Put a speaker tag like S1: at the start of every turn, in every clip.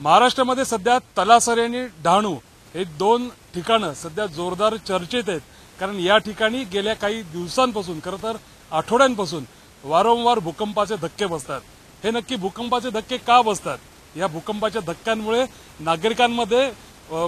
S1: महाराष्ट्रामध्ये सध्या तलासरी आणि डहाणू हे दोन ठिकाणं सध्या जोरदार चर्चेत आहेत. कारण या ठिकाणी गेल्या काही दिवसांपासून खरं तर आठवड्यांपासून वारंवार भूकंपाचे धक्के बसतात. हे नक्की भूकंपाचे धक्के का बसतात? या भूकंपाच्या धक्क्यांमुळे नागरिकांमध्ये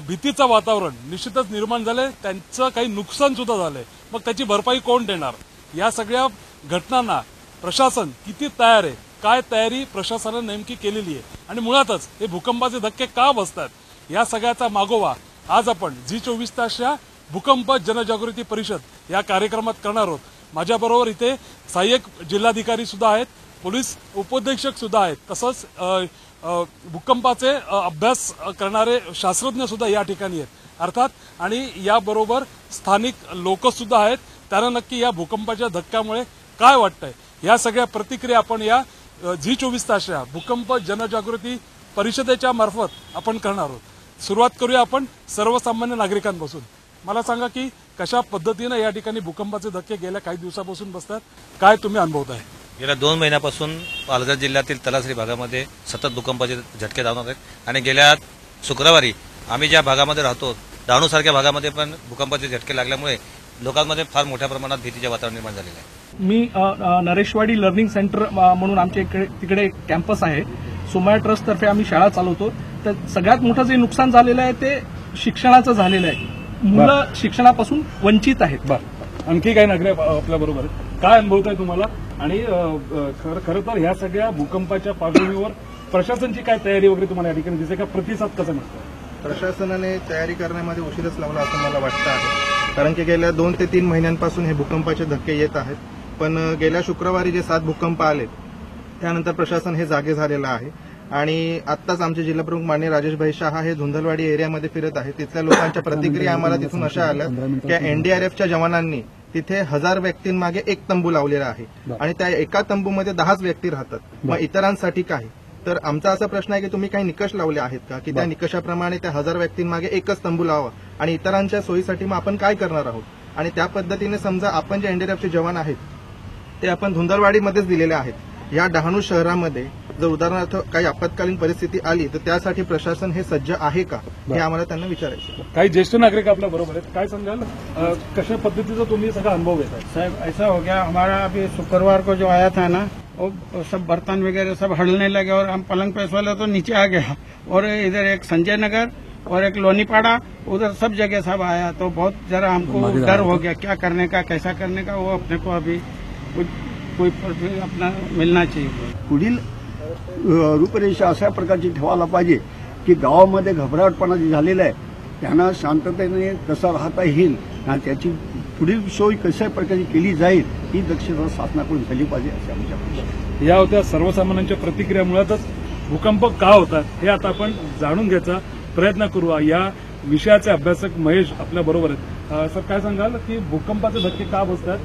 S1: भीतीचं वातावरण निश्चितच निर्माण झालंय. त्यांचं काही नुकसान सुद्धा झालंय. मग त्याची भरपाई कोण देणार? या सगळ्या घटनांना प्रशासन किती तयार आहे? काय तयारी प्रशासनाने नेमकी केलेली आहे? आणि मुळातच हे भूकंपाचे धक्के का बसतात? या सगळ्याचा मागोवा आज आपण झी चोवीस तासच्या भूकंप जनजागृती परिषद या कार्यक्रमात करणार आहोत. माझ्याबरोबर इथे सहाय्यक जिल्हाधिकारी सुद्धा आहेत पोलीस उपअधीक्षक सुद्धा आहेत तसंच भूकंपाचे अभ्यास करणारे शास्त्रज्ञ सुद्धा या ठिकाणी आहेत. अर्थात आणि याबरोबर स्थानिक लोकसुद्धा आहेत. त्यांना नक्की या भूकंपाच्या धक्क्यामुळे काय वाटतंय? या सगळ्या प्रतिक्रिया आपण या झी चोवीस तासच्या भूकंप जनजागृती परिषदेच्या मार्फत आपण करणार आहोत. सुरुवात करूया आपण सर्वसामान्य नागरिकांपासून. मला सांगा की कशा पद्धतीनं या ठिकाणी भूकंपाचे धक्के गेल्या काही दिवसापासून बसतात? काय तुम्ही अनुभवताय?
S2: गेल्या दोन महिन्यापासून पालघर जिल्ह्यातील तलासरी भागामध्ये सतत भूकंपाचे झटके जाणवत आहेत. आणि गेल्या शुक्रवारी आम्ही ज्या भागामध्ये राहतो डहाणूसारख्या भागामध्ये पण भूकंपाचे झटके लागल्यामुळे लोकांमध्ये फार मोठ्या प्रमाणात भीतीचे वातावरण निर्माण झालेलं आहे.
S3: मी नरेशवाडी लर्निंग सेंटर म्हणून आमच्या इकडे तिकडे एक कॅम्पस आहे. सोमया ट्रस्ट तर्फे आम्ही शाळा चालवतो. तर सगळ्यात मोठं जे नुकसान झालेलं आहे ते शिक्षणाचं झालेलं आहे. मुलं शिक्षणापासून वंचित आहेत.
S1: बर. आणखी काही नागरिक आपल्या बरोबर काय अनुभवताय तुम्हाला? आणि खरं तर ह्या सगळ्या भूकंपाच्या पार्श्वभूमीवर प्रशासनची काय तयारी वगैरे तुम्हाला या ठिकाणी दिसते? का प्रतिसाद कसा मिळतो?
S4: प्रशासनाने तयारी करण्यामध्ये उशीरच लावला असं मला वाटतं आहे. कारण की गेल्या दोन ते तीन महिन्यांपासून हे भूकंपाचे धक्के येत आहेत. पण गेल्या शुक्रवारी जे सात भूकंप आले त्यानंतर प्रशासन हे जागे झालेलं आहे. आणि आत्ताच आमचे जिल्हाप्रमुख मान्य राजेशभाई शहा हे धुंदलवाडी एरियामध्ये फिरत आहेत. तिथल्या लोकांच्या प्रतिक्रिया आम्हाला तिथून अशा आल्या की एनडीआरएफच्या जवानांनी तिथे हजार व्यक्तींमागे एक तंबू लावलेला आहे. आणि त्या एका तंबूमध्ये दहाच व्यक्ती राहतात. मग इतरांसाठी काय? तर आमचा असा प्रश्न आहे की तुम्ही काही निकष लावले आहेत का? की त्या निकषाप्रमाणे त्या हजार व्यक्तींमागे एकच तंबू लावा आणि इतरांच्या सोयीसाठी मग आपण काय करणार आहोत? आणि त्या पद्धतीने समजा आपण जे एनडीआरएफचे जवान आहेत ते आपण धुंदलवाडीमध्येच दिलेले आहेत. या डहाणू शहरामध्ये जर उदाहरणार्थ काही आपत्कालीन परिस्थिती आली तर त्यासाठी प्रशासन हे सज्ज आहे का? हे आम्हाला त्यांना विचारायचं.
S1: काही ज्येष्ठ नागरिक आपल्या बरोबर आहेत. काय सांगाल अ, कशा पद्धतीचा तुम्ही सगळा अनुभव घेत आहे
S5: साहब ऐसा हो गया हमारा अभी शुक्रवार को जो आया था ना वो सब बर्तन वगैरह सब हड़ने लगे और हम पलंग पे सोले तो नीचे आ गया। और इधर एक संजय नगर और एक लोनीपाड़ा उधर सब जगह सब आया। तो बहुत जरा हमको डर हो गया क्या करने का कैसा करने का वो अपने को अभी कोई पर- अपना मिलना चाहिए।
S6: पुढील रूपरेषा अशा प्रकारची ठेवायला पाहिजे की गावामध्ये घबराटपणा जे झालेला आहे त्यांना शांततेने कसं राहता येईल आणि त्याची पुढील सोय कशा प्रकारे केली जाईल ही दक्षता शासनाकडून झाली पाहिजे अशी आमच्या अपेक्षा.
S1: या होत्या सर्वसामान्यांच्या प्रतिक्रियामुळेच भूकंप का होतात हे आता आपण जाणून घ्यायचा प्रयत्न करू या विषयाचे अभ्यासक महेश आपल्या बरोबर आहेत. सर काय सांगाल की भूकंपाचे धक्के का बसतात?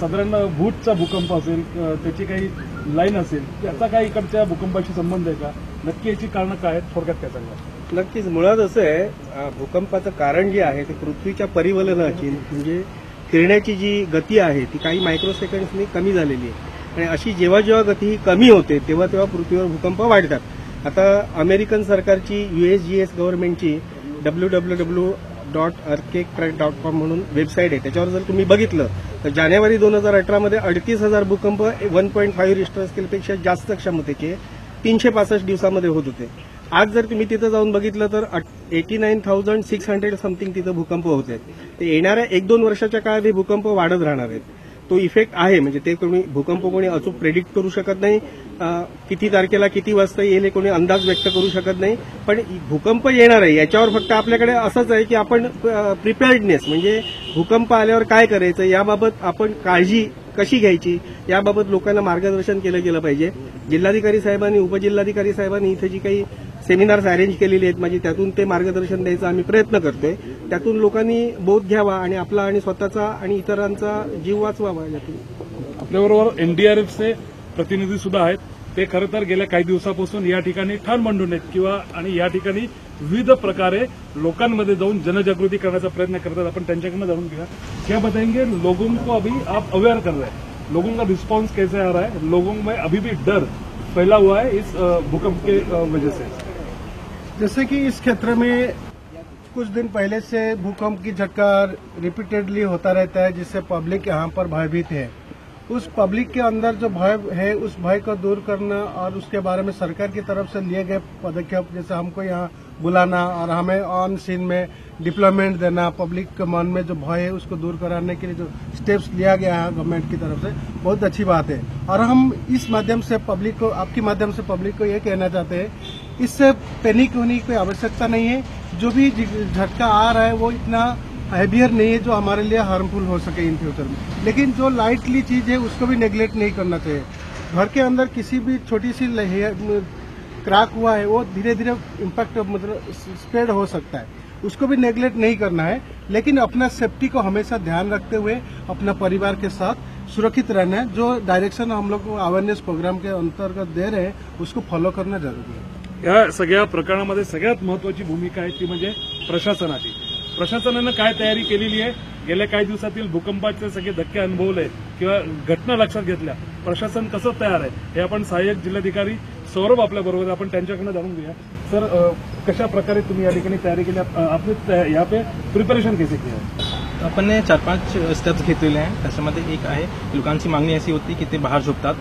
S1: साधारण भूटचा भूकंप असेल त्याची काही लाईन असेल त्याचा काही इकडच्या भूकंपाशी संबंध आहे का? नक्की याची कारणं काय आहेत? थोडक्यात काय सांगा
S7: नक्कीच. मुळात असं आहे भूकंपाचं कारण जे आहे ते पृथ्वीच्या परिवलनाची म्हणजे फिरण्याची जी गती आहे ती काही मायक्रो सेकंड्सनी कमी झालेली आहे. आणि अशी जेव्हा जेव्हा गती ही कमी होते तेव्हा तेव्हा पृथ्वीवर भूकंप वाढतात. आता अमेरिकन सरकारची USGS गव्हर्नमेंटची W W W dot earthquake track dot com म्हणून वेबसाईट आहे. त्याच्यावर जर तुम्ही बघितलं तर जानेवारी दोन हजार अठरामध्ये अडतीस हजार भूकंप वन पॉईंट फाईव्ह रिस्टर स्केलपेक्षा जास्त क्षमतेचे तीनशे पासष्ट दिवसामध्ये होत होते. आज जर तुम्ही तिथं जाऊन बघितलं तर eighty nine thousand six hundred something तिथं भूकंप होत. आहेत ते येणाऱ्या एक दोन वर्षाच्या काळात हे भूकंप वाढत राहणार आहेत. तो इफेक्ट आहे. म्हणजे ते कोणी भूकंप कोणी अचूक प्रेडिक्ट करू शकत नाही. किती तारखेला किती वाजता येईल हे कोणी अंदाज व्यक्त करू शकत नाही. पण भूकंप येणार आहे. याच्यावर फक्त आपल्याकडे असंच आहे की आपण प्रिपेअर्डनेस म्हणजे भूकंप आल्यावर काय करायचं याबाबत आपण काळजी कशी घ्यायची याबाबत लोकांना मार्गदर्शन केलं गेलं पाहिजे. जिल्हाधिकारी साहेबांनी उपजिल्हाधिकारी साहेबांनी इथे जी काही सेमिनार्स अरेंज केलेली आहेत. म्हणजे त्यातून ते मार्गदर्शन द्यायचा आम्ही प्रयत्न करतोय. त्यातून लोकांनी बोध घ्यावा आणि आपला आणि स्वतःचा आणि इतरांचा जीव वाचवावा यातून.
S1: आपल्याबरोबर एनडीआरएफचे प्रतिनिधी सुद्धा आहेत. ते खरं तर गेल्या काही दिवसापासून या ठिकाणी ठाण मांडून आहेत किंवा आणि या ठिकाणी विविध प्रकारे लोकांमध्ये जाऊन जनजागृती करण्याचा प्रयत्न करतात. आपण त्यांच्याकडनं जाणून घेऊया. क्या बताएंगे? लोगों को अभी आप अवेयर कर रहे हैं. लोगों का रिस्पॉन्स कैसे आ रहा है? लोगों में अभी भी डर फैला हुआ है इस भूकंप के वजह से.
S8: जैसे कि इस क्षेत्र में कुछ दिन पहले से भूकंप की झटका रिपीटेडली होता रहता है, जिससे पब्लिक यहाँ पर भयभीत है। उस पब्लिक के अंदर जो भय है, उस भय को दूर करना और उसके बारे में सरकार की तरफ़ से लिए गए पदक्षेप, जैसे हमको यहाँ बुलाना और हमें ऑन सीन में डिप्लॉयमेंट देना पब्लिक के मन में जो भय है, उसको दूर कराने के लिए जो स्टेप्स लिया गया है गवर्नमेंट की तरफ़ से, बहुत अच्छी बात है। और हम इस माध्यम से पब्लिक को, आपके माध्यम से पब्लिक को ये कहना चाहते हैं इससे पैनिक होने की कोई आवश्यकता नहीं है। जो भी झटका आ रहा है, वो इतना हैवियर नहीं है जो हमारे लिए हार्मफुल हो सके इन फ्यूचर में। लेकिन जो लाइटली चीज़ है, उसको भी नेग्लेक्ट नहीं करना चाहिए। घर के अंदर किसी भी छोटी सी क्रैक हुआ है, वो धीरे धीरे इम्पैक्ट मतलब स्प्रेड हो सकता है। उसको भी नेग्लेक्ट नहीं करना है, लेकिन अपना सेफ्टी को हमेशा ध्यान रखते हुए अपना परिवार के साथ सुरक्षित रहना है। जो डायरेक्शन हम लोग अवेयरनेस प्रोग्राम के अंतर्गत दे रहे हैं, उसको फॉलो करना ज़रूरी है।
S1: या सगळ्या प्रकरणामध्ये सगळ्यात महत्वाची भूमिका आहे ती म्हणजे प्रशासनाची. प्रशासनानं काय तयारी केलेली आहे? गेल्या काही दिवसातील भूकंपाचे सगळे धक्के अनुभवले किंवा घटना लक्षात घेतल्या. प्रशासन कसं तयार आहे? हे आपण सहाय्यक जिल्हाधिकारी सौरभ आपल्याबरोबर आपण त्यांच्याकडनं जाणून घेऊया. सर कशा प्रकारे तुम्ही या ठिकाणी तयारी केली? आपले या तया- पे प्रिपरेशन कैसे किया
S9: आपण चार पाच स्टेप्स घेतलेले आहे त्याच्यामध्ये एक आहे लोकांची मागणी अशी होती की ते बाहेर झोपतात.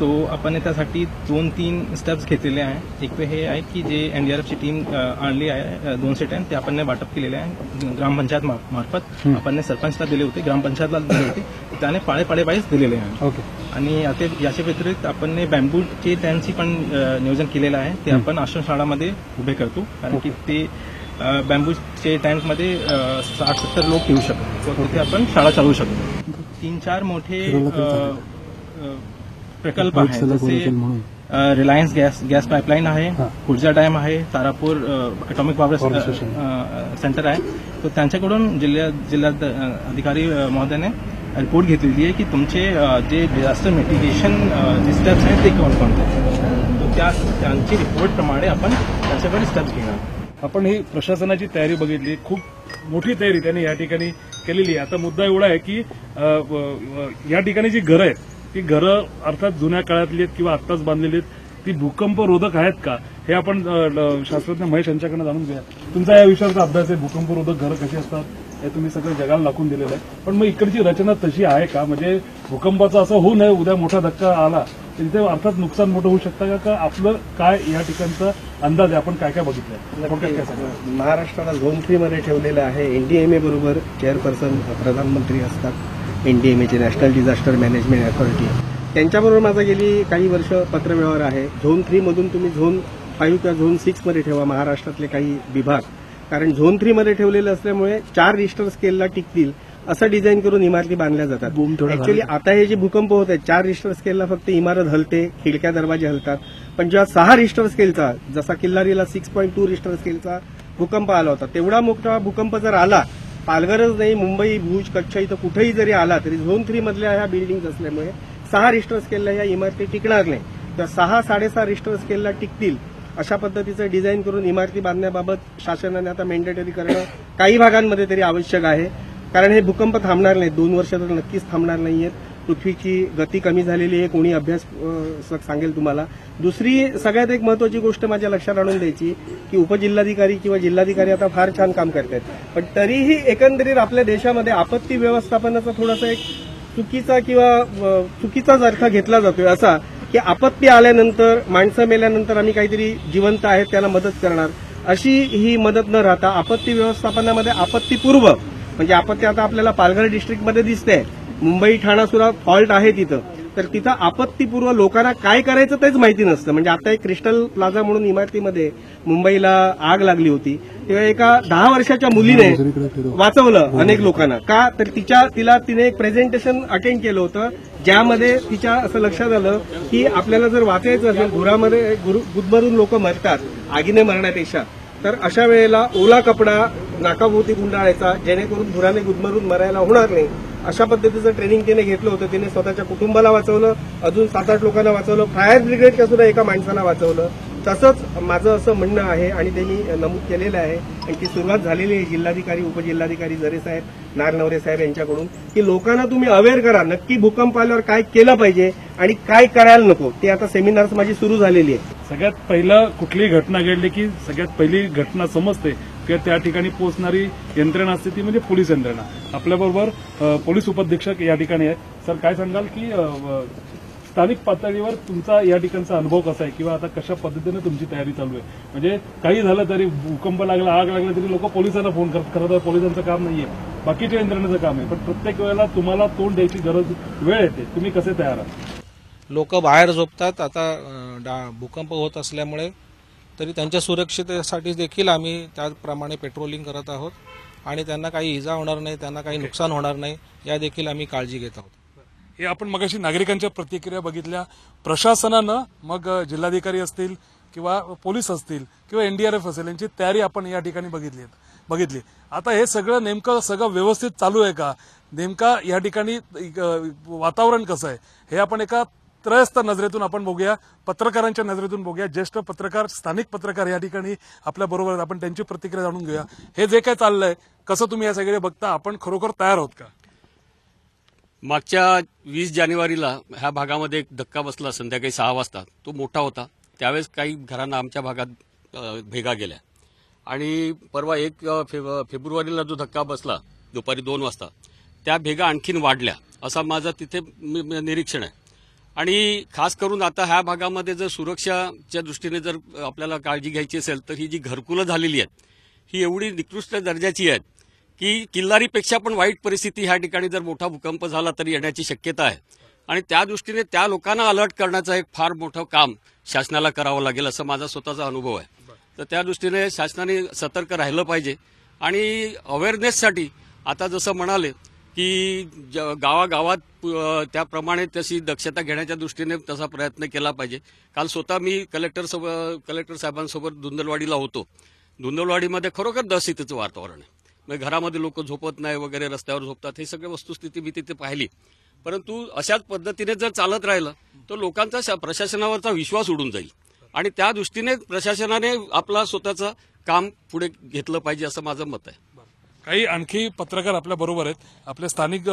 S9: तो आपण त्यासाठी दोन तीन स्टेप्स घेतलेले आहे. एक हे आहे की जे एनडीआरएफची टीम आणली आहे अ, दोन सेट आहे. ते आपण ने वाटप केलेले आहे ग्रामपंचायत मार्फत. आपण ने सरपंचला दिले होते ग्रामपंचायतला दिले होते. त्याने पाळे पाळे वाईज दिलेले आहे.
S7: ओके.
S9: आणि याच्या व्यतिरिक्त आपण ने बॅम्बूचे त्यांची पण नियोजन केलेलं आहे. ते आपण आश्रमशाळामध्ये उभे करतो. कारण की ते बॅम्बूचे टँकमध्ये साठ सत्तर लोक येऊ शकतात. तर तिथे आपण शाळा चालवू शकतो. तीन चार मोठे प्रकल्प आहेत जसे रिलायन्स गॅस गॅस पाईपलाईन आहे. खुर्जा डॅम आहे. तारापूर अटॉमिक पॉवर सेंटर आहे. तर त्यांच्याकडून जिल्हा जिल्हा अधिकारी महोदयाने रिपोर्ट घेतलेली आहे की तुमचे जे डिझास्टर मिटिगेशन जे स्टेप्स आहेत ते कोणकोणते आहेत. तर त्या त्यांची रिपोर्टप्रमाणे आपण त्यांच्याकडे स्टेप्स घेणार.
S1: आपण ही प्रशासनाची तयारी बघितली. खूप मोठी तयारी त्यांनी या ठिकाणी केलेली आहे. आता मुद्दा एवढा आहे की या ठिकाणी जी घरं आहेत ती घरं अर्थात जुन्या काळातली आहेत किंवा आत्ताच बांधलेली आहेत ती भूकंपरोधक आहेत का? हे आपण शास्त्रज्ञ महेश यांच्याकडनं जाणून घ्या तुमचा या विषयाचा अभ्यास आहे भूकंपरोधक घरं कशी असतात हे तुम्ही सगळं जगाला दाखवून दिलेलं आहे. पण मग इकडची रचना तशी आहे का? म्हणजे भूकंपाचं असं होऊ नये उद्या मोठा धक्का आला तर तिथे अर्थात नुकसान मोठं होऊ शकतं का? का आपलं काय या ठिकाणचा अंदाज आहे? आपण काय काय बघितलंय? काय
S7: महाराष्ट्राला झोन फ्रीमध्ये ठेवलेलं आहे. एनडीएमए बरोबर चेअरपर्सन प्रधानमंत्री असतात. एनडीएमएचे नॅशनल डिझास्टर मॅनेजमेंट अथॉरिटी त्यांच्याबरोबर माझा गेली काही वर्ष पत्रव्यवहार आहे. झोन थ्री मधून तुम्ही झोन फाईव्ह किंवा झोन सिक्समध्ये ठेवा महाराष्ट्रातले काही विभाग. कारण झोन थ्री मध्ये ठेवलेलं असल्यामुळे चार रिस्टर स्केलला टिकतील असं डिझाईन करून इमारती बांधल्या जातात. ऍक्च्युली आता हे जे भूकंप होत आहेत चार रिस्टर स्केलला फक्त इमारत हलते खिडक्या दरवाजे हलतात. पण जेव्हा सहा रिस्टर स्केलचा जसा किल्लारीला सिक्स पॉईंट टू रिस्टर स्केलचा भूकंप आला होता तेवढा मोठा भूकंप जर आला पालघरच नाही मुंबई भुज कच्छ इथं कुठेही जरी आला तरी झोन थ्री मधल्या ह्या बिल्डिंग असल्यामुळे सहा रिस्टर स्केलला ह्या इमारती टिकणार नाही. तर सहा साडेसहा रिस्टर स्केलला टिकतील अशा पद्धतीचं डिझाईन करून इमारती बांधण्याबाबत शासनाने आता मेंडेटरी करणं काही भागांमध्ये तरी आवश्यक आहे. कारण हे भूकंप थांबणार नाहीत. दोन वर्ष तर नक्कीच थांबणार नाहीयेत. पृथ्वीची गती कमी झालेली आहे कोणी अभ्यास सांगेल तुम्हाला. दुसरी सगळ्यात एक महत्वाची गोष्ट माझ्या लक्षात आणून द्यायची की उपजिल्हाधिकारी किंवा जिल्हाधिकारी आता फार छान काम करतात पण तरीही एकंदरीत आपल्या देशामध्ये आपत्ती व्यवस्थापनाचा थोडासा एक चुकीचा किंवा चुकीचाच अर्थ घेतला जातोय असा की आपत्ती आल्यानंतर माणसं मेल्यानंतर आम्ही काहीतरी जिवंत आहेत त्याला मदत करणार. अशी ही मदत न राहता आपत्ती व्यवस्थापनामध्ये आपत्तीपूर्व म्हणजे आपत्ती आता आपल्याला पालघर डिस्ट्रिक्टमध्ये दिसते. मुंबई ठाणा सुद्धा फॉल्ट आहे तिथं. तर तिथं आपत्तीपूर्व लोकांना काय करायचं तेच माहिती नसतं. म्हणजे आता एक क्रिस्टल प्लाझा म्हणून इमारतीमध्ये मुंबईला आग लागली होती. तेव्हा एका दहा वर्षाच्या मुलीने वाचवलं अनेक लोकांना. का? तर तिच्या तिला तिने एक प्रेझेंटेशन अटेंड केलं होतं ज्यामध्ये तिच्या असं लक्षात आलं की आपल्याला जर वाचायचं असेल धुरामध्ये गुरु- गुदमरून लोक मरतात आगीने मरण्यापेक्षा तर अशा वेळेला ओला कपडा नाकाभोवती गुंडाळायचा जेणेकरून धुराने गुदमरून मरायला होणार नाही. अशा पद्धतीचं ट्रेनिंग तिने घेतलं होतं. तिने स्वतःच्या कुटुंबाला वाचवलं अजून सात आठ लोकांना वाचवलं. फायर ब्रिगेडच्या सुद्धा एका माणसाला वाचवलं. तसंच माझं असं म्हणणं आहे आणि ते मी नमूद केलेलं आहे. आणि ती सुरुवात झालेली आहे जिल्हाधिकारी उपजिल्हाधिकारी जरे साहेब नारनवरे साहेब यांच्याकडून की लोकांना तुम्ही अवेअर करा. नक्की भूकंप आल्यावर काय केलं पाहिजे आणि काय करायला नको. ते आता सेमिनार्स माझी सुरू झालेली आहे
S1: सगळ्यात पहिलं कुठलीही घटना घडली की सगळ्यात पहिली घटना समजते. किंवा त्या ठिकाणी पोहोचणारी यंत्रणा असते ती म्हणजे पोलीस यंत्रणा. आपल्याबरोबर पोलीस उपाधीक्षक या ठिकाणी आहेत. सर काय सांगाल की स्थानिक पातळीवर तुमचा या ठिकाणचा अनुभव कसा आहे? किंवा आता कशा पद्धतीने तुमची तयारी चालू आहे? म्हणजे काही झालं तरी भूकंप लागला आग लागला तरी लोक पोलिसांना फोन करतात. खरं तर पोलिसांचं काम नाहीये. बाकीच्या यंत्रणेचं काम आहे. पण प्रत्येक वेळेला तुम्हाला तोंड द्यायची गरज वेळ येते. तुम्ही कसे तयार आहात?
S9: लोक बाहेर झोपतात. आता भूकंप होत असल्यामुळे तरी त्यांच्या सुरक्षितेसाठी देखील आम्ही त्याप्रमाणे पेट्रोलिंग करत आहोत. आणि त्यांना काही इजा होणार नाही त्यांना काही नुकसान होणार नाही या देखील आम्ही काळजी घेत आहोत.
S1: हे आपण मगाशी नागरिकांच्या प्रतिक्रिया बघितल्या. प्रशासनानं मग जिल्हाधिकारी असतील किंवा पोलीस असतील किंवा एनडीआरएफ असेल यांची तयारी आपण या ठिकाणी बघितली बघितली. आता हे सगळं नेमकं सगळं व्यवस्थित चालू आहे का? नेमका या ठिकाणी वातावरण कसं आहे? हे आपण एका त्रयस्थ नजरेतून आपण बघूया पत्रकारांच्या नजरेतून बघूया ज्येष्ठ पत्रकार स्थानिक पत्रकार या ठिकाणी आपल्या बरोबर आपण त्यांची प्रतिक्रिया जाणून घेऊया. हे जे काय चाललंय कसं तुम्ही या सगळे बघता? आपण खरोखर तयार आहोत का?
S10: मागच्या वीस जानेवारीला ह्या भागामध्ये एक धक्का बसला संध्याकाळी सहा वाजता. तो मोठा होता. त्यावेळेस काही घरांना आमच्या भागात भेगा गेल्या. आणि परवा एक फे फेब्रुवारीला जो धक्का बसला दुपारी दोन वाजता त्या भेगा आणखीन वाढल्या. असा माझा तिथे निरीक्षण आहे. आणि खास करून आता ह्या भागामध्ये जर सुरक्षाच्या दृष्टीने जर आपल्याला काळजी घ्यायची असेल तर ही जी घरकुलं झालेली आहेत ही एवढी निकृष्ट दर्जाची आहेत की किल्लारीपेक्षा पण वाईट परिस्थिती ह्या ठिकाणी जर मोठा भूकंप झाला तरी येण्याची शक्यता आहे. आणि त्या दृष्टीने त्या लोकांना अलर्ट करण्याचं एक फार मोठं काम शासनाला करावं लागेल असं माझा स्वतःचा अनुभव आहे. तर त्या दृष्टीने शासनाने सतर्क राहिलं पाहिजे. आणि अवेअरनेससाठी आता जसं म्हणाले की ज- गावागावात त्याप्रमाणे तशी दक्षता घेण्याच्या दृष्टीने तसा प्रयत्न केला पाहिजे. काल स्वतः मी कलेक्टर सोबत कलेक्टर साहेबांसोबत धुंदलवाडीला होतो. धुंदलवाडीमध्ये खरोखर दहशतीचं वातावरण आहे. म्हणजे घरामध्ये लोक झोपत नाही वगैरे रस्त्यावर झोपतात हे सगळे वस्तुस्थिती मी तिथे पाहिली. परंतु अशाच पद्धतीने जर चालत राहिलं तर लोकांचा शा- प्रशासनावरचा विश्वास उडून जाईल. आणि त्या दृष्टीने प्रशासनाने आपला स्वतःचं काम पुढे घेतलं पाहिजे असं माझं मत आहे.
S1: काही आणखी पत्रकार आपल्या बरोबर आहेत. आपले स्थानिक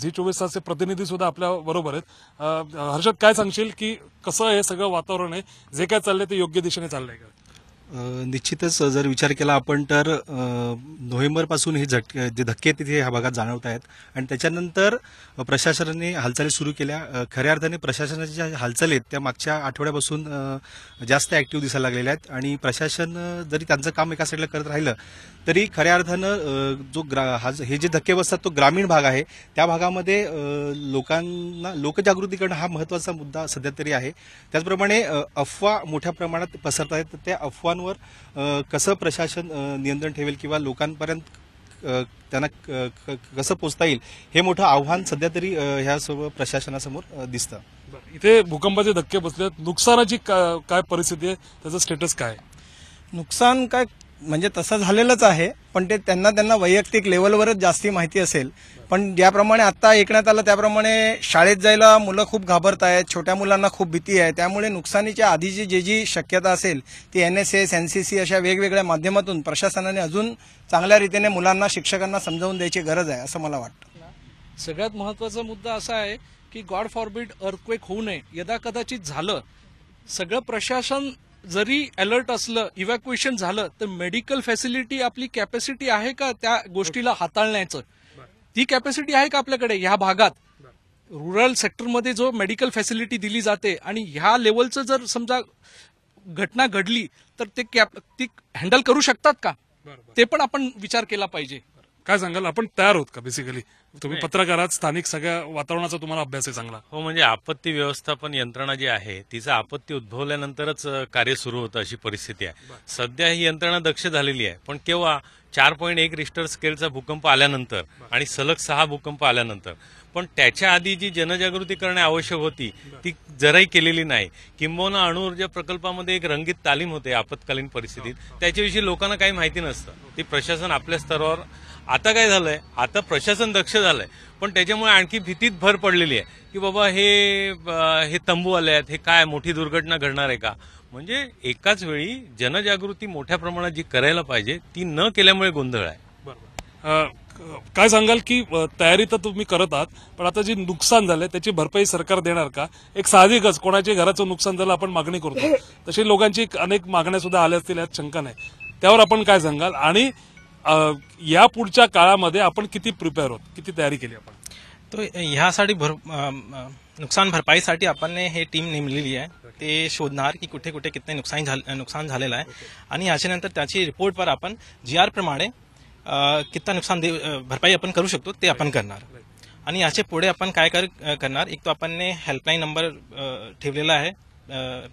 S1: झी चोवीस तासचे प्रतिनिधी सुद्धा आपल्या बरोबर आहेत. हर्षद काय सांगशील की कसं हे सगळं वातावरण आहे? जे काय चाललंय ते योग्य दिशेने चाललंय का?
S11: निश्चितच जर विचार केला आपण तर नोव्हेंबरपासून हे झटके जे धक्के तिथे ह्या भागात जाणवत आहेत. आणि त्याच्यानंतर प्रशासनाने हालचाली सुरू केल्या. खऱ्या अर्थाने प्रशासनाच्या ज्या हालचाली आहेत त्या मागच्या आठवड्यापासून जास्त ऍक्टिव्ह दिसायला लागलेल्या आहेत. आणि प्रशासन जरी त्यांचं काम एका साईडला करत राहिलं तरी खऱ्या अर्थानं जो ग्रा- हा हे जे धक्के बसतात तो ग्रामीण भाग आहे. त्या भागामध्ये लोकांना लोकजागृती करणं हा महत्त्वाचा मुद्दा सध्या तरी आहे. त्याचप्रमाणे अफवा मोठ्या प्रमाणात पसरत आहेत. तर त्या अफवा अ, कसं प्रशासन नियंत्रण ठेवेल किंवा लोकांपर्यंत त्यांना कसं पोचता येईल हे मोठं आव्हान सध्या तरी ह्या सर्व प्रशासनासमोर दिसतं.
S1: इथे भूकंपाचे धक्के बसले नुकसानाची काय परिस्थिती आहे? त्याचं स्टेटस काय?
S12: नुकसान काय म्हणजे तसं झालेलंच आहे पण ते त्यांना त्यांना वैयक्तिक लेवलवरच जास्ती माहिती असेल. पण ज्याप्रमाणे आता ऐकण्यात आलं त्याप्रमाणे शाळेत जायला मुलं खूप घाबरत आहेत छोट्या मुलांना खूप भीती आहे. त्यामुळे नुकसानीच्या आधीची जी जी शक्यता असेल ती N S S N C C अशा वेगवेगळ्या माध्यमातून प्रशासनाने अजून चांगल्या रीतीने मुलांना शिक्षकांना समजावून द्यायची गरज आहे असं मला वाटतं.
S3: सगळ्यात महत्त्वाचा मुद्दा असा आहे की गॉड फॉरबिड अर्थक्वेक होऊ नये. यदा कदाचित झालं सगळं प्रशासन जरी अलर्ट असलं इव्हॅक्युएशन झालं तर मेडिकल फॅसिलिटी आपली कॅपॅसिटी आहे का त्या गोष्टीला हाताळण्याचं? ती कॅपॅसिटी आहे का आपल्याकडे ह्या भागात? रुरल सेक्टरमध्ये जो मेडिकल फॅसिलिटी दिली जाते आणि ह्या लेवलचं जर समजा घटना घडली तर ते कॅप ती हँडल करू शकतात का? ते पण आपण विचार केला पाहिजे.
S1: काय सांगाल? आपण तयार आहोत का बेसिकली तुम्ही पत्रकार आहात स्थानिक सगळ्या वातावरणाचा तुम्हाला अभ्यास आहे चांगला.
S13: हो म्हणजे आपत्ती व्यवस्थापन यंत्रणा जी आहे तिचं आपत्ती उद्भवल्यानंतरच कार्य सुरू होतं अशी परिस्थिती आहे. सध्या ही यंत्रणा दक्ष झालेली आहे. पण केव्हा चार पॉईंट एक रिस्टर स्केलचा भूकंप आल्यानंतर आणि सलग सहा भूकंप आल्यानंतर. पण त्याच्या आधी जी जनजागृती करणे आवश्यक होती ती जराही केलेली नाही. किंबहुना अणुऊर्जा प्रकल्पामध्ये एक रंगीत तालीम होते आपत्कालीन परिस्थितीत. त्याच्याविषयी लोकांना काही माहिती नसतं. ती प्रशासन आपल्या स्तरावर आता काय झालंय? आता प्रशासन दक्ष झालंय. पण त्याच्यामुळे आणखी भीतीत भर पडलेली आहे. की बाबा हे हे तंबू आले आहेत. हे काय मोठी दुर्घटना घडणार आहे का? म्हणजे एकाच वेळी जनजागृती मोठ्या प्रमाणात जी करायला पाहिजे ती न केल्यामुळे गोंधळ आहे.
S1: काय सांगाल की तयारी तर तुम्ही करत आहात पण आता जी नुकसान झालंय त्याची भरपाई सरकार देणार का? एक साहजिकच कोणाच्या घराचं नुकसान झालं आपण मागणी करतो. तशी लोकांची अनेक मागण्या सुद्धा आल्या असतील यात शंका नाही. त्यावर आपण काय सांगाल? आणि या पुढच्या काळामध्ये आपण किती प्रिपेअर आहोत किती तयारी केली आपण?
S9: तो ह्यासाठी भर नुकसान भरपाईसाठी आपण हे टीम नेमलेली आहे. ते शोधणार की कुठे कुठे किती नुकसान झालं नुकसान झालेलं आहे. आणि याच्यानंतर त्याची रिपोर्टवर आपण जी आर प्रमाणे किती नुकसान दे भरपाई आपण करू शकतो ते आपण करणार. आणि याचे पुढे आपण काय कर करणार? एक तो आपण हेल्पलाईन नंबर ठेवलेला आहे.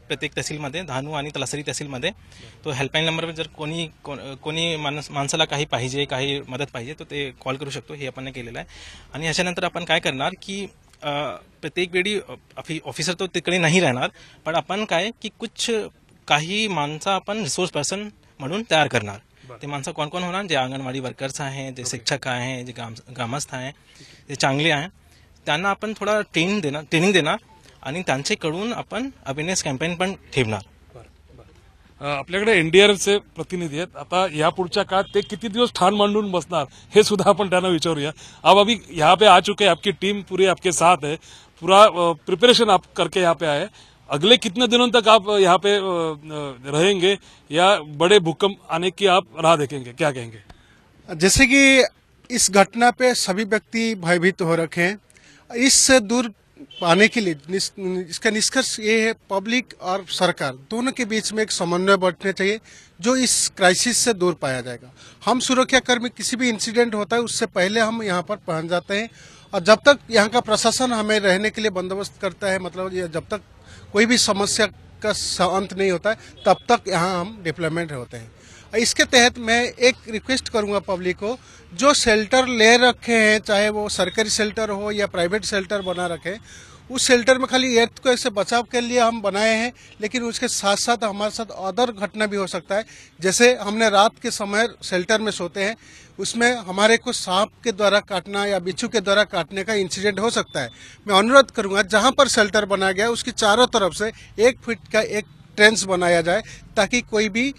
S9: प्रत्येक तहसीलमध्ये धानू आणि तलासरी तहसीलमध्ये. तो हेल्पलाईन नंबरवर जर कोणी कोणी माणस माणसाला काही पाहिजे काही मदत पाहिजे तर ते कॉल करू शकतो. हे आपण केलेलं आहे. आणि याच्यानंतर आपण काय करणार की प्रत्येक वेळी ऑफि- ऑफिसर तो तिकडे नाही राहणार. पण आपण काय की कुछ काही माणसं आपण रिसोर्स पर्सन म्हणून तयार करणार. ते माणसं कोण कोण होणार? जे अंगणवाडी वर्कर्स आहेत जे शिक्षक आहेत जे ग्राम ग्रामस्थ आहे जे चांगले आहे. त्यांना आपण थोडा ट्रेनिंग देणार ट्रेनिंग देणार. आणि त्यांच्याकडून आपण अवेअरनेस कॅम्पेन पण ठेवणार.
S1: आपल्याकडे एनडीआरएफचे प्रतिनिधी आहेत. आता या पुढच्या काळात ते किती दिवस ठाण मांडून बसणार हे सुद्धा आपण त्यांना विचारूया. अब अभी यहाँ पे आ चुके आपकी टीम पूरी आपके साथ है. पूरा प्रिपरेशन आप करके यहाँ पे आए अगले कितने दिनों तक आप यहाँ पे रहेंगे या बड़े भूकंप आने की आप राह देखेंगे? क्या कहेंगे?
S8: जैसे कि इस घटना पे सभी व्यक्ति भयभीत हो रखे हैं। इससे दूर पाने के लिए इसका निष्कर्ष ये है, पब्लिक और सरकार, दोनों के बीच में एक समन्वय बैठने चाहिए, जो इस क्राइसिस से दूर पाया जाएगा। हम सुरक्षाकर्मी किसी भी इंसिडेंट होता है, उससे पहले हम यहाँ पर पहुँच जाते हैं, और जब तक यहाँ का प्रशासन हमें रहने के लिए बंदोबस्त करता है मतलब जब तक कोई भी समस्या का अंत नहीं होता है, तब तक यहाँ हम डिप्लॉयमेंट होते हैं। इसके तहत मैं एक रिक्वेस्ट करूँगा पब्लिक को, जो शेल्टर ले रखे हैं, चाहे वो सरकारी शेल्टर हो या प्राइवेट शेल्टर बना रखे, उस शेल्टर में खाली एर्थ को ऐसे बचाव के लिए हम बनाए हैं, लेकिन उसके साथ साथ हमारे साथ अदर घटना भी हो सकता है। जैसे हमने रात के समय शेल्टर में सोते हैं, उसमें हमारे को सांप के द्वारा काटना या बिच्छू के द्वारा काटने का इंसिडेंट हो सकता है। मैं अनुरोध करूँगा, जहाँ पर शेल्टर बनाया गया, उसकी चारों तरफ़ से एक फीट का एक ट्रेंस बनाया जाए, ताकि कोई भी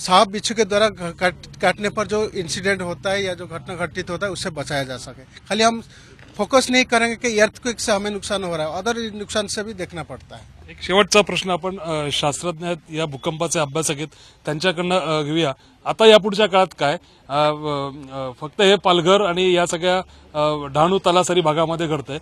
S8: सांप बिच्छू के द्वारा काट, काटने पर जो इंसिडेंट होता है या जो घटना घटित होता है उससे बचाया जा सके। खाली हम फोकस नहीं करेंगे कि earthquake से हमें नुकसान हो रहा है अदर नुकसान से भी देखना पड़ता है।
S1: एक शेवटचा प्रश्न आपण शास्त्रज्ञ या भूकंपाचे अभ्यासक आहेत त्यांच्याकडनं घेऊया. आता या पुढच्या काळात काय? फक्त हे पालघर आणि या सगळ्या डहाणू तलासरी भागामध्ये घडतंय.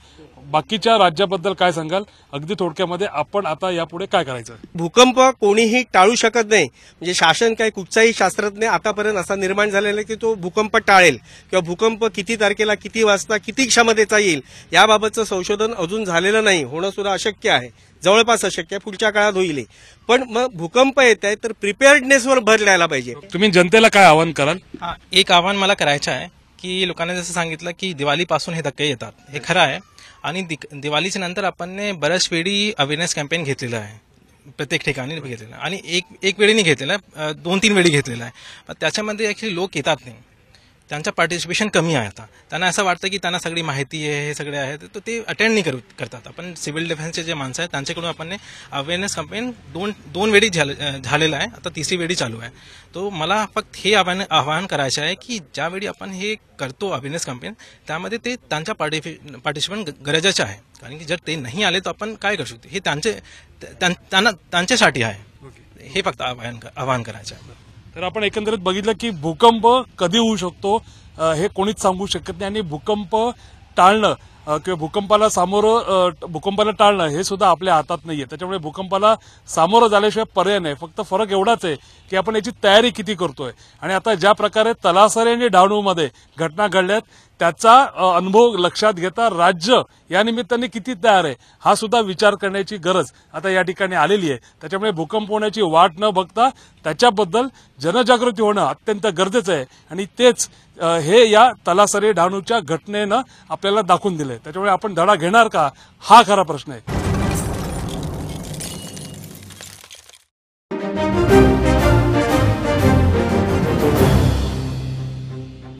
S1: बाकीच्या राज्याबद्दल काय सांगाल? अगदी थोडक्यामध्ये आपण आता यापुढे काय करायचं?
S7: भूकंप कोणीही टाळू शकत नाही. म्हणजे शासन काय कुठचाही शास्त्रज्ञ आतापर्यंत असा निर्माण झालेला आहे की तो भूकंप टाळेल किंवा भूकंप किती तारखेला किती वाजता किती क्षमतेचा येईल याबाबतचं संशोधन अजून झालेलं नाही. होणं सुद्धा अशक्य आहे. जवळपास अशक्य आहे. पुढच्या काळात होईल पण मग भूकंप येत आहे तर प्रिपेअर्डनेसवर भर द्यायला पाहिजे.
S1: तुम्ही जनतेला काय आवाहन कराल?
S9: हा, एक आव्हान मला करायचं आहे की लोकांनी जसं सांगितलं की दिवाळीपासून हे धक्के येतात. हे खरं आहे. आणि दिवाळीच्या नंतर आपण बऱ्याच वेळी अवेअरनेस कॅम्पेन घेतलेलं आहे. प्रत्येक ठिकाणी घेतलेलं आहे. आणि एक एक वेळी नाही घेतलेलं आहे दोन तीन वेळी घेतलेलं आहे. पण त्याच्यामध्ये ॲक्च्युली लोक येतात नाही. त्यांचं पार्टिसिपेशन कमी आहे आता. त्यांना असं वाटतं की त्यांना सगळी माहिती आहे हे सगळे आहे तर ते अटेंड नाही करू करतात. आपण सिव्हिल डिफेन्सचे जे माणसं आहेत त्यांच्याकडून आपण अवेअरनेस कॅम्पेन दोन दोन वेळी झालेलं आहे. आता तिसरी वेळी चालू आहे. तो मला फक्त हे आव्हान आवाहन करायचं आहे की ज्यावेळी आपण हे करतो अवेअरनेस कॅम्पेन त्यामध्ये ते त्यांच्या पार्टिफि पार्टिसिपंट गरजेचं आहे. कारण की जर ते नाही आले तर आपण काय करू शकतो? हे त्यांचे त्यां- त्यांना त्यांच्यासाठी आहे. हे फक्त आवाहन आवाहन करायचं आहे.
S1: तर आपण एकंदरीत बघितलं की भूकंप कधी होऊ शकतो हे कोणीच सांगू शकत नाही. आणि भूकंप टाळणं किंवा भूकंपाला सामोरं भूकंपाला टाळणं हे सुद्धा आपल्या हातात नाहीये. त्याच्यामुळे भूकंपाला सामोरं झाल्याशिवाय पर्याय नाही. फक्त फरक एवढाच आहे की आपण याची तयारी किती करतोय. आणि आता ज्या प्रकारे तलासरे आणि डहाणूमध्ये घटना घडल्यात त्याचा अनुभव लक्षात घेता राज्य या निमित्ताने किती तयार आहे हा सुद्धा विचार करण्याची गरज आता या ठिकाणी आलेली आहे. त्याच्यामुळे भूकंप होण्याची वाट न बघता त्याच्याबद्दल जनजागृती होणं अत्यंत गरजेचं आहे. आणि तेच हे या तलासरी डहाणूच्या घटनेनं आपल्याला दाखवून दिलंय. त्याच्यामुळे आपण धडा घेणार का? हा खरा प्रश्न आहे.